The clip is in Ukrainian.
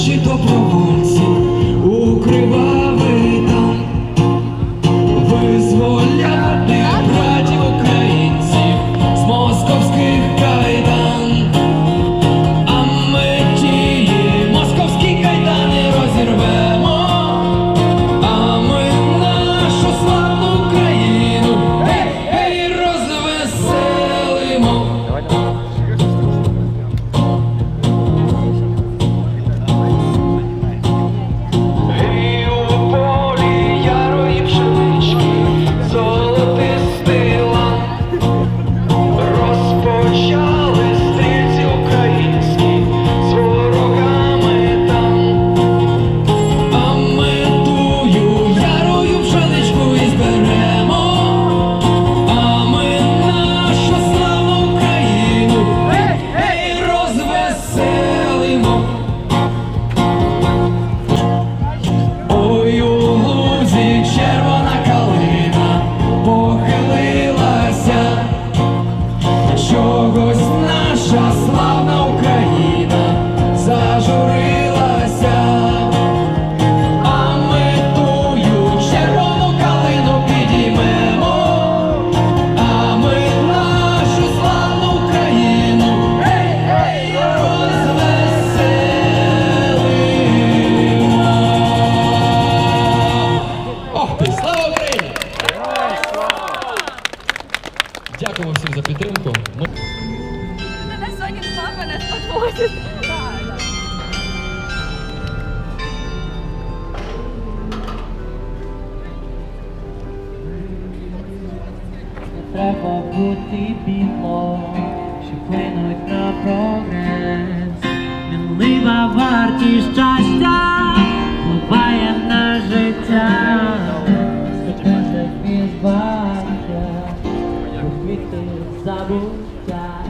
hoje tô provando. славна Україна зажурилася, а ми тую червону калину підіймемо, а ми нашу славну Україну ей, ей, розвеселимо. Ох ти, слава Україні! Дякуємо всім за підтримку смотрит. Треба бути бітло, що плинуть на прогрес. Мінлива вартість щастя впливає на життя. Забуття